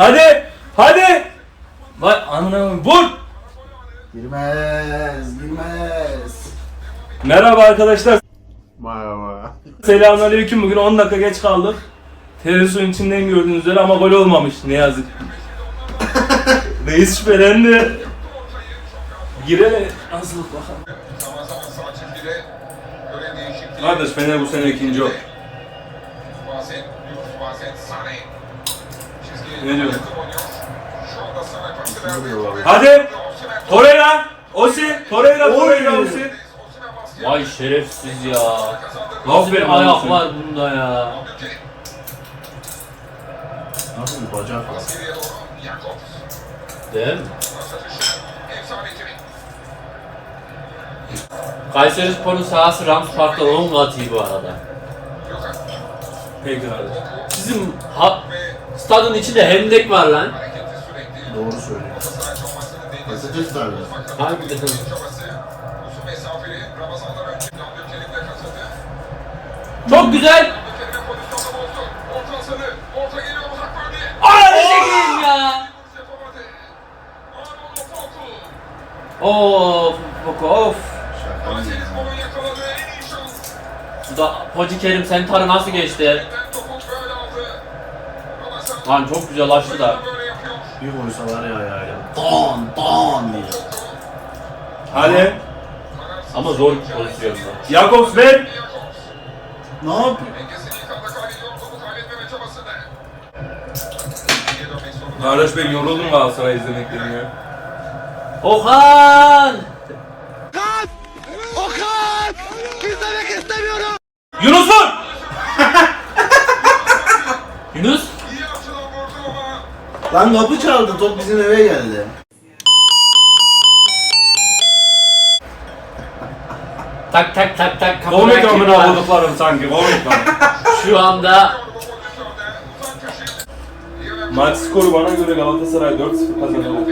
Hadi. Hadi. Vay anına vur. Girmez, girmez. Merhaba arkadaşlar. Merhaba. Selamünaleyküm. Bugün 10 dakika geç kaldık. Televizyonun içinden gördüğünüz üzere ama gol olmamış ne yazık. Reis şüphelendi. Gire nasıl bakalım. Kardeş Fener bu sene ikinci ol. Bazen bazen Sane. Verdi. Hadi. Torreira. Osi. Torreira. Torreira. Osi. Vay şerefsiz ya. Nasıl bir ayak var bunda ya. Nasıl bir bacak var? Değil mi? Kayseri Spor'un sahası Rams Park'ta 10 kat iyi bu arada. Peki kardeş. Sizin ha, stadın içinde hendek var lan. Doğru söylüyor. Patates tarzı. Harbiden. Çok güzel. Ay çekeyim ya. Of of of. Bu da Hacı Kerim Sentar'ı nasıl geçti? Ben topu böyle aldı. Ramazan Lan çok güzel açtı da. Bir koysa var ya ya ya. Don, don diye. Hadi. Ama zor bir pozisyonda. Jakobs ver. Ne yapıyor? Kardeş ben yoruldum Galatasaray izlemekten ya. Okan! Yunus vur. Yunus! İyi açıdan vurdu ama Lan kapı çaldı, top bizim eve geldi. Tak tak tak tak kapıdan Komik amına koyduklarım sanki. Komik lan. Şu anda. Maç skoru bana göre Galatasaray 4-0 kazanır.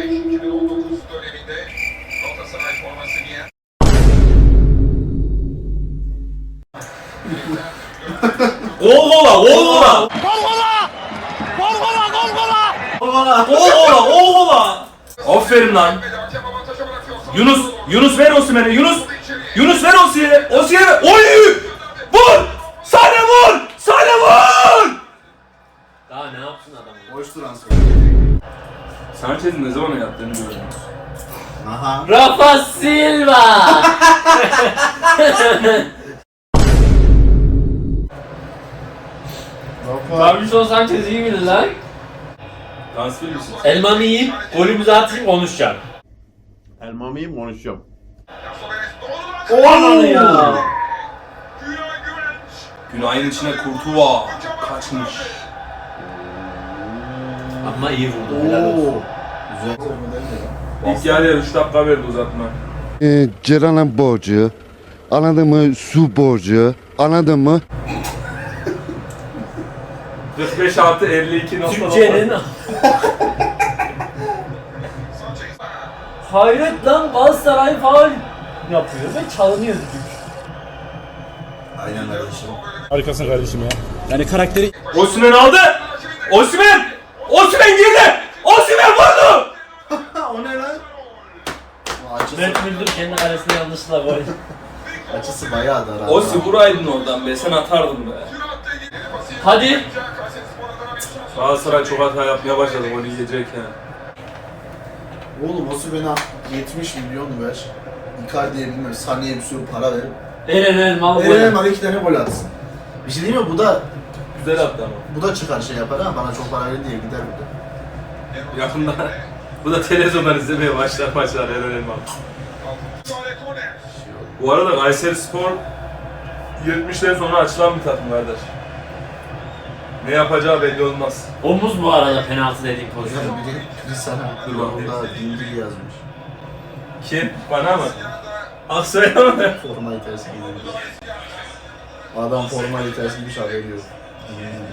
Gol gola, gol gola. Aferin lan. Yunus, Yunus ver Osimhen'e. Yunus, Yunus ver Osimhen'e. Osimhen'e. Oy! Vur! Sane vur! Sane vur! daha ne yapsın adam? Boş transfer. Sanchez'in ne zaman yaptığını gördüm. Aha. Rafa Silva! Davinson Sanchez iyi miydi lan? Transfer misin? Elmamı yiyip golümüzü atayım konuşacağım. Elma mıyım konuşacağım. Ananı ya. Günay'ın içine Kurtuva kaçmış. Ama iyi vurdu helal olsun. Güzel. İlk yarıya 3 dakika verdi uzatma. e, Ceren'in borcu, anladın mı su borcu, anladın mı? 45 artı 52 nokta Türkçenin... Hayret lan Galatasaray faul yapıyor ve çalınıyor düdük. Aynen kardeşim. Harikasın kardeşim ya. Yani karakteri Osimhen aldı. Osimhen! Osimhen girdi. Osimhen vurdu. o ne lan? O açısı, Mert Müldür kendi kalesine yanlışlıkla gol. açısı bayağı dar. ha. Osi vuraydın oradan be sen atardın be. Hadi. Galatasaray çok hata yapmaya başladı gol yiyecek ya. Oğlum o bana 70 milyon ver. Icardi'ye bilmem Sané'ye bir sürü para verip. Eren Elmalı Eren gol. bana iki tane gol atsın. Bir şey diyeyim mi? Bu da Güzel attı ama. bu da çıkar şey yapar ha. Bana çok para verin diye gider bu da. Yakında bu da televizyondan izlemeye başlar maçlar Eren Elmalı. Bu arada Kayseri Spor 70'ten sonra açılan bir takım kardeş. Ne yapacağı belli olmaz. Omuz bu arada penaltı dediğim pozisyon. Ya biri, bakayım. Orada dingil yazmış. Kim? Bana mı? Aksaray'a mı? Formayı ters giydirmiş. Adam formayı ters giymiş haberi yok.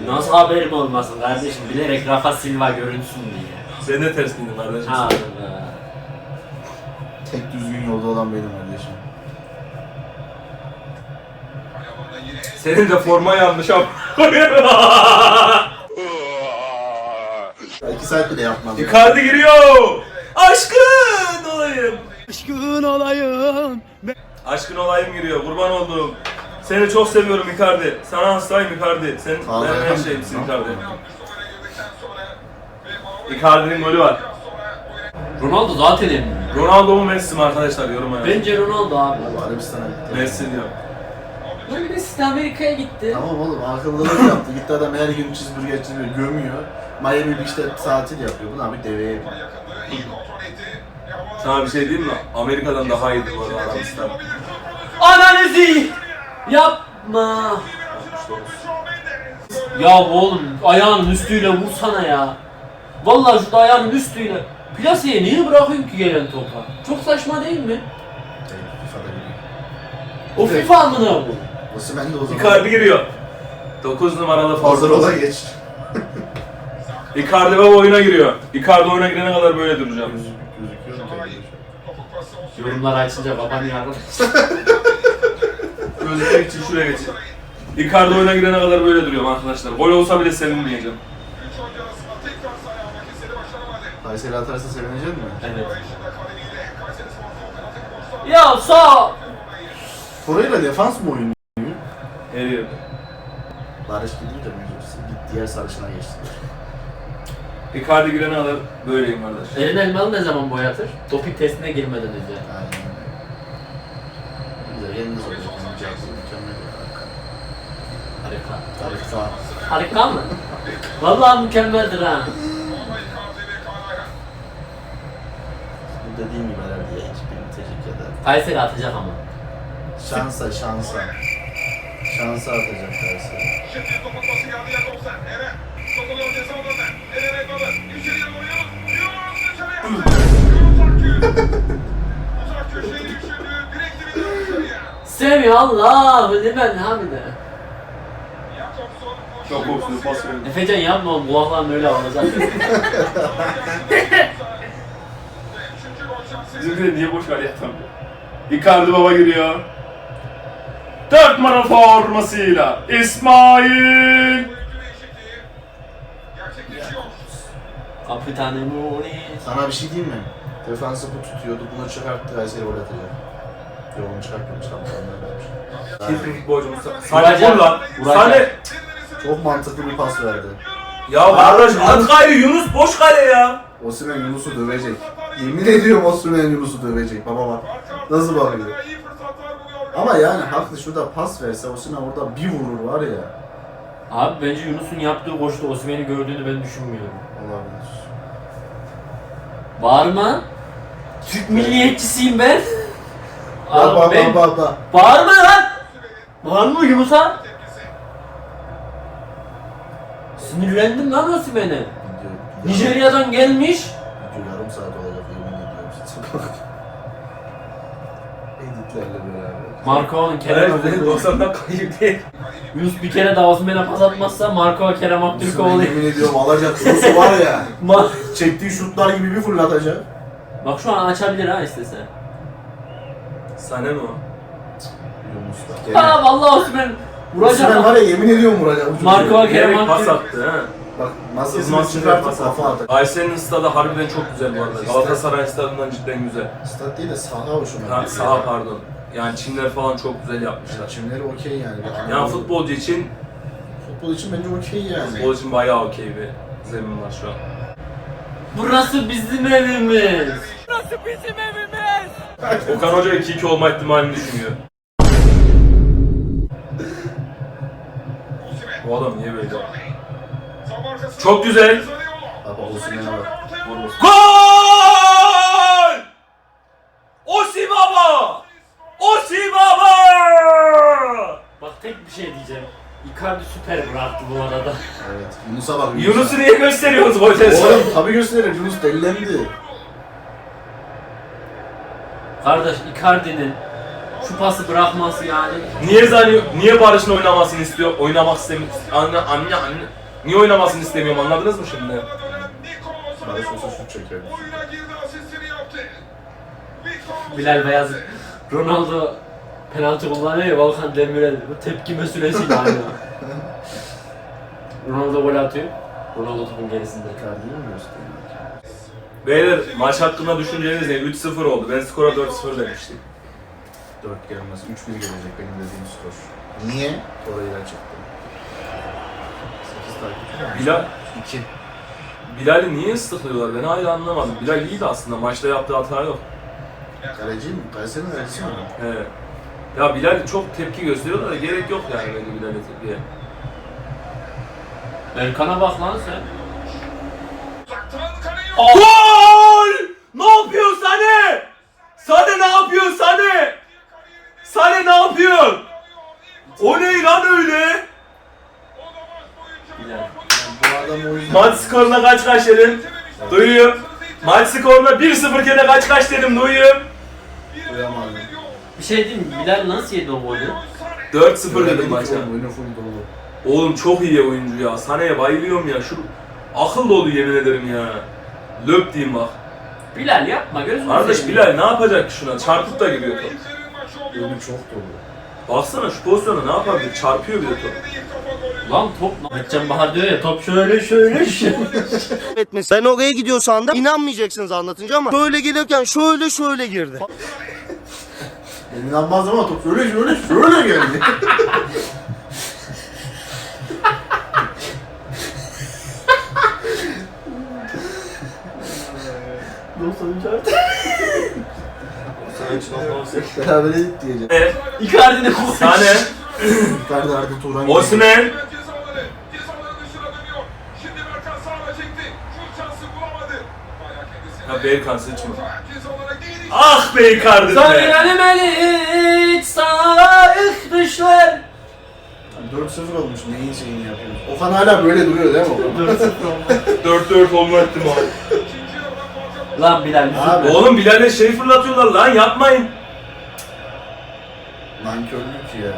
Nasıl haberim olmasın kardeşim bilerek Rafa Silva görünsün diye. Ben de ters giydim kardeşim. Ha Tek düzgün yolda olan benim kardeşim. Senin de forma yanlış ama. İki saat bile yapmadı. Icardi giriyor. Aşkın olayım. Aşkın olayım. Aşkın olayım giriyor. Kurban oldum. Seni çok seviyorum Icardi. Sana hastayım Icardi. Sen Vallahi benim her yapamam. şeyimsin Icardi. Icardi'nin golü var. Ronaldo zaten en büyük. Ronaldo mu Messi mi arkadaşlar yoruma yazın. Bence Ronaldo abi. Arabistan'a gitti. Messi diyor. Messi de Amerika'ya gitti. Tamam oğlum akıllılık yaptı. Gitti adam her gün cheeseburger cheeseburger gömüyor. Miami Beach'te tatil yapıyor. Buna bir deveye bin. İyi Sana bir şey diyeyim mi? Amerika'dan daha iyiydi bu arada Arabistan. Analizi yapma. Ya bu oğlum ayağının üstüyle vursana ya. Vallahi şurada ayağının üstüyle. Plaseye niye bırakıyorsun ki gelen topa? Çok saçma değil mi? FIFA'da biliyor. O FIFA amına bu. Osimhen de o zaman. Icardi giriyor. 9 numaralı Hazır forvet. ola geç. Icardi ve oyuna giriyor. Icardi oyuna girene kadar böyle duracağım. Gözüküyor mu? Yorumlar açınca kapanıyor arkadaşlar. Gözükmek için şuraya geçin. Icardi oyuna girene kadar böyle duruyorum arkadaşlar. Gol olsa bile sevinmeyeceğim. Kayseri atarsa sevinecek mi? Evet. Ya sağ. Torreira defans mı oynuyor? Her yerde. Barış gidince mecbursun. Git diğer sarışına geçti. Icardi girene kadar böyleyim kardeş. Erin Elmalı ne zaman boyatır? Doping testine girmeden önce. Aynen öyle. Güzel yeriniz olacak. Mükemmel. Harika. Harika. Harika mı? Vallahi mükemmeldir ha. Bu dediğim gibi herhalde ya hiçbir bitecek ya da. Kayseri atacak ama. Şansa şansa. Şansa atacak Kayseri. Şimdi topuk pası geldi Jakobsen. Eren. Sokuluyor ceza alanına. Eren Ekvalı. İçeriye doğru Yunus. Yunus dışarıya. Yunus Akgül. Uzak köşeyi düşündü. Direkt dibine dışarıya. Semih Allah limen hamide. Çok korktum pas verdim. Efecan yapma oğlum kulakların öyle olacak. Üçüncü gol şansı. Bizimkiler niye boş ver yatamıyor? Icardi baba giriyor. 4 numara formasıyla İsmail. Kapitanım Muni. Sana bir şey diyeyim mi? Defansı bu tutuyordu. Bunu çıkarttı Kayseri gol atacak. Yok onu çıkartmamış. Tam vermiş. Kesin futbolcumuz. Vuracak, vur lan. Sane. Çok mantıklı bir pas verdi. Ya kardeş at gayrı Yunus boş kale ya. Osimhen Yunus'u dövecek. Yemin ediyorum Osimhen Yunus'u dövecek. Baba bak. Nasıl bakıyor? Ama yani haklı şurada pas verse Osimhen orada bir vurur var ya. Abi bence Yunus'un yaptığı koşuda Osimhen'i gördüğünü ben düşünmüyorum. Olabilir. Bağırma. Türk milliyetçisiyim ben. Abi bak ben... bak bak bak. Bağırma lan. Bağırma Yunus'a. Sinirlendim lan Osimhen'e. Nijerya'dan gelmiş. Video yarım saat olacak yemin ediyorum. Editlerle Marco'nun Kerem Evet Aktürkoğlu. 90 dakika iyi değil. Yunus bir kere daha Osimhen'e pas atmazsa Marco Kerem Aktürkoğlu. yemin ediyorum alacak Yunus'u var ya. Ma- Çektiği şutlar gibi bir fırlatacak. Bak şu an açabilir ha istese. Sane mi o? Yunus. Ha vallahi Osimhen vuracak. Osimhen var ya yemin ediyorum vuracak. Diyor. Kerem Gerek pas Aktürkoğlu. attı ha. Bak masasını Yılmaz çıkartıp pas kafa attı. atar. Aysen'in stadı harbiden çok güzel bu arada. Galatasaray stadından cidden güzel. Stat değil de saha hoşuma Ha, gidiyor. saha pardon. Yani çimler falan çok güzel yapmışlar. Çimleri okey yani. Yani futbolcu için Futbol için bence okey yani. futbol için bayağı okey bir zemin var şu an. Burası bizim evimiz. Okan Hoca 2-2 olma ihtimalini düşünüyor. Bu adam niye böyle? Çok güzel. Bak Osimhen'e bak. Gol! Osi baba! Osi baba! Bak tek bir şey diyeceğim. Icardi süper bıraktı bu arada. Evet. Yunus'a bak. Yunus'u niye gösteriyoruz sonra? Oğlum tabii gösterir. Yunus delilendi. Kardeş Icardi'nin şu pası bırakması yani. Niye zannediyor? Niye Barış'ın oynamasını istiyor? Oynamak istemiyor. Anne anne anne. Niye oynamasını istemiyorum anladınız mı şimdi? Barış olsa şut çeker. Oyuna girdi asistini yaptı. Victor Bilal Beyaz Ronaldo penaltı kullanıyor ya Volkan Demirel bu tepkime süresiyle aynı. Ronaldo gol atıyor. Ronaldo topun gerisinde. Icardi'yi mi gösteriyor? Beyler maç hakkında düşünceleriniz ne? 3-0 oldu. Ben skora 4-0 demiştim. 4 gelmez. 3-1 gelecek benim dediğim skor. Niye? Orayla çıktı. 8 takip var. Bilal, 2. Bilal'i niye ıslıklıyorlar? Ben hala anlamadım. Bilal iyiydi aslında. Maçta yaptığı hata yok. Kaleci mi? Kayseri'nin kalecisi mi? He. Ya Bilal çok tepki gösteriyorlar da gerek yok yani bence Bilal'e tepkiye. Erkan'a bak lan sen. Gol! Ne yapıyor Sane? Sane ne yapıyor Sane? Sane ne yapıyor? O ne lan öyle? Bilal. Bu. Maç skoruna kaç kaç dedim? Duyuyorum. Maç skoruna 1-0 kere kaç kaç dedim duyuyorum. Duyamadım. Bir şey diyeyim mi? Bilal nasıl yedi o golü? 4-0 dedim dolu. Oğlum çok iyi oyuncu ya. Sane'ye bayılıyorum ya. Şu akıl dolu yemin ederim ya. Löp diyeyim bak. Bilal yapma gözünü Kardeş seveyim. Bilal ne yapacak ki şuna? Çarpıp da giriyor top. Oyunu çok dolu. Baksana şu pozisyona ne yapabilir? Çarpıyor bir de top. Lan top Mertcan Bahar diyor ya top şöyle şöyle şöyle. etmesi. Ben oraya gidiyor sandım. İnanmayacaksınız anlatınca ama böyle gelirken şöyle şöyle girdi. Ben inanmazdım ama top şöyle şöyle şöyle geldi. Beraber edik diyeceğim. E, Icardi'ni koy. Sane, Icardi Arda Turan. Dönüyor. Şimdi Berkan sağına Ah be Icardi be. yani sana ıh düşler. 4-0 olmuş neyin şeyini yapıyoruz. Okan hala böyle duruyor değil mi Okan? 4-4 olma fazla Lan Bilal Abi. Oğlum Bilal'e şey fırlatıyorlar lan yapmayın. Nankörlük ya.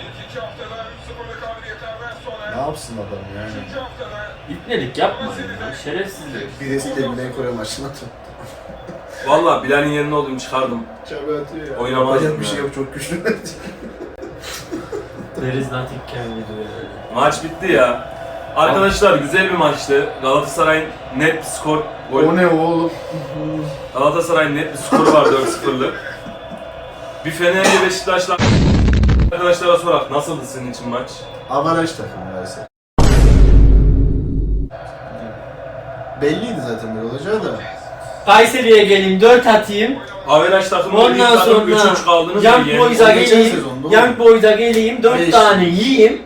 İlk iki haftada 3-0'lık kabiliyetlerden sonra. Ne yapsın adam yani? İpnelik yapma ya. Şerefsizlik. Birisi de Güney Kore maçına tuttu. Valla Bilal'in yerine oldum çıkardım. Çabı atıyor ya. Oynamaz Yapacak bir ya? şey yok çok güçlü. There is nothing can yani. Maç bitti ya. Arkadaşlar güzel bir maçtı. Galatasaray'ın net bir skor. Gol. o ne oğlum? Galatasaray'ın net bir skoru var 4-0'lık. Bir Fenerli Beşiktaş'la arkadaşlara sorak nasıldı senin için maç? Avaraj takım neyse. Belliydi zaten böyle olacağı da. Kayseri'ye geleyim 4 atayım. Averaj takımı ilk Ondan 3-3 sonra kaldınız Young ya, Boys'a. Geçen geleyim. sezon, doğru. Young Boys'a geleyim 4 Beş. tane yiyeyim.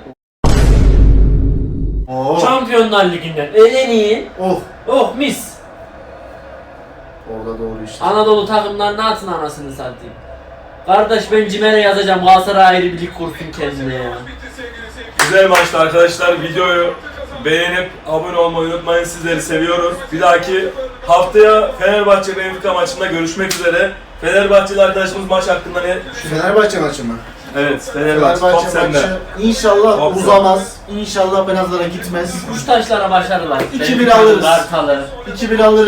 Oo. Şampiyonlar Ligi'nden eleneyim. Oh. Oh mis. Orada doğru işte. Anadolu takımlar ne atın anasını satayım. Kardeş ben Cimer'e yazacağım Galatasaray ayrı bir lig kursun kendine ya. Güzel maçtı arkadaşlar. Videoyu beğenip abone olmayı unutmayın. Sizleri seviyoruz. Bir dahaki haftaya Fenerbahçe Benfica maçında görüşmek üzere. Fenerbahçeli arkadaşımız maç hakkında ne düşünüyor? Fenerbahçe maçı mı? Evet, Fenerbahçe, top Fenerbahçe sende. maçı inşallah Top uzamaz. İnşallah penaltılara gitmez. Kuştaşlara başarılar. 2-1 Benfica'nın alırız. Kartalı. 2-1 alırız.